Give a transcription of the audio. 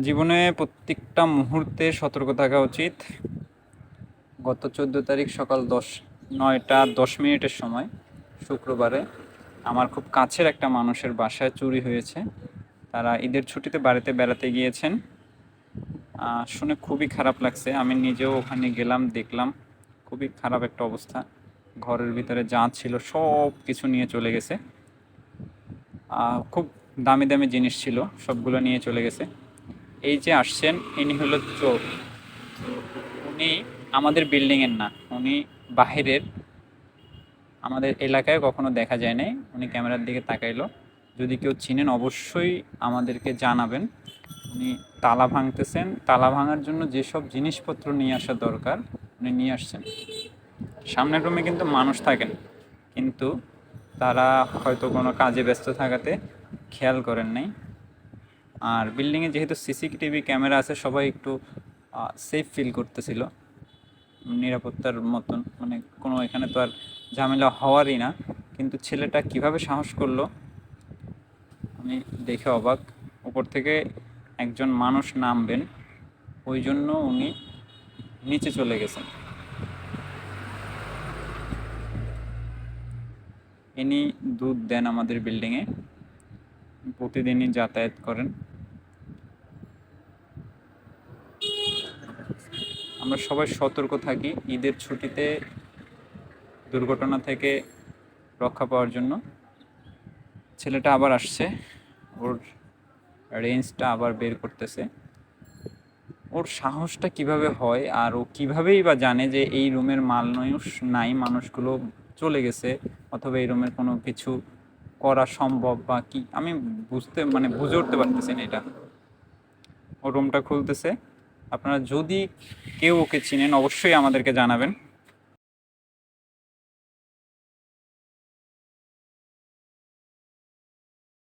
জীবনে প্রত্যেকটা মুহূর্তে সতর্ক থাকা উচিত। গত চোদ্দ তারিখ সকাল দশ, নয়টা দশ মিনিটের সময়, শুক্রবারে, আমার খুব কাছের একটা মানুষের বাসায় চুরি হয়েছে। তারা ঈদের ছুটিতে বাড়িতে বেড়াতে গিয়েছেন। শুনে খুবই খারাপ লাগছে। আমি নিজেও ওখানে গেলাম, দেখলাম। খুবই খারাপ একটা অবস্থা। ঘরের ভিতরে যা ছিল সব কিছু নিয়ে চলে গেছে। খুব দামি দামি জিনিস ছিল, সবগুলো নিয়ে চলে গেছে। এই যে আসছেন, ইনি হলো চোর উনি আমাদের বিল্ডিংয়ের না, উনি বাহিরের। আমাদের এলাকায় কখনো দেখা যায় নাই, উনি ক্যামেরার দিকে তাকাইলো। যদি কেউ চিনেন, অবশ্যই আমাদেরকে জানাবেন। উনি তালা ভাঙতেছেন। তালা ভাঙার জন্য যেসব জিনিসপত্র নিয়ে আসা দরকার, উনি নিয়ে আসছেন। সামনের রুমে কিন্তু মানুষ থাকেন, কিন্তু তারা হয়তো কোনো কাজে ব্যস্ত থাকাতে খেয়াল করেন নাই। আর বিল্ডিংয়ে যেহেতু সিসিটিভি ক্যামেরা আছে, সবাই একটু সেফ ফিল করতেছিল। নিরাপত্তার মতন মানে কোনো এখানে তো আর ঝামেলা হওয়ারই না। কিন্তু ছেলেটা কীভাবে সাহস করল, আমি দেখে অবাক। উপর থেকে একজন মানুষ নামবেন, ওই জন্য উনি নিচে চলে গেছেন। ইনি দুধ দেন আমাদের বিল্ডিংয়ে প্রতিদিনই যাতায়াত করেন। আমরা সবাই সতর্ক থাকি ঈদের ছুটিতে দুর্ঘটনা থেকে রক্ষা পাওয়ার জন্য। ছেলেটা আবার আসছে, ওর রেঞ্জটা আবার বের করতেছে। ওর সাহসটা কীভাবে হয় আর ও কিভাবেই বা জানে যে এই রুমের মাল মানুষ নাই, মানুষগুলো চলে গেছে অথবা এই রুমের কোনো কিছু করা সম্ভব বা কি, আমি বুঝতে মানে বুঝে উঠতে পারতেছি না এটা। ও রুমটা খুলতেছে। আপনারা যদি কেউ ওকে চিনেন অবশ্যই আমাদেরকে জানাবেন।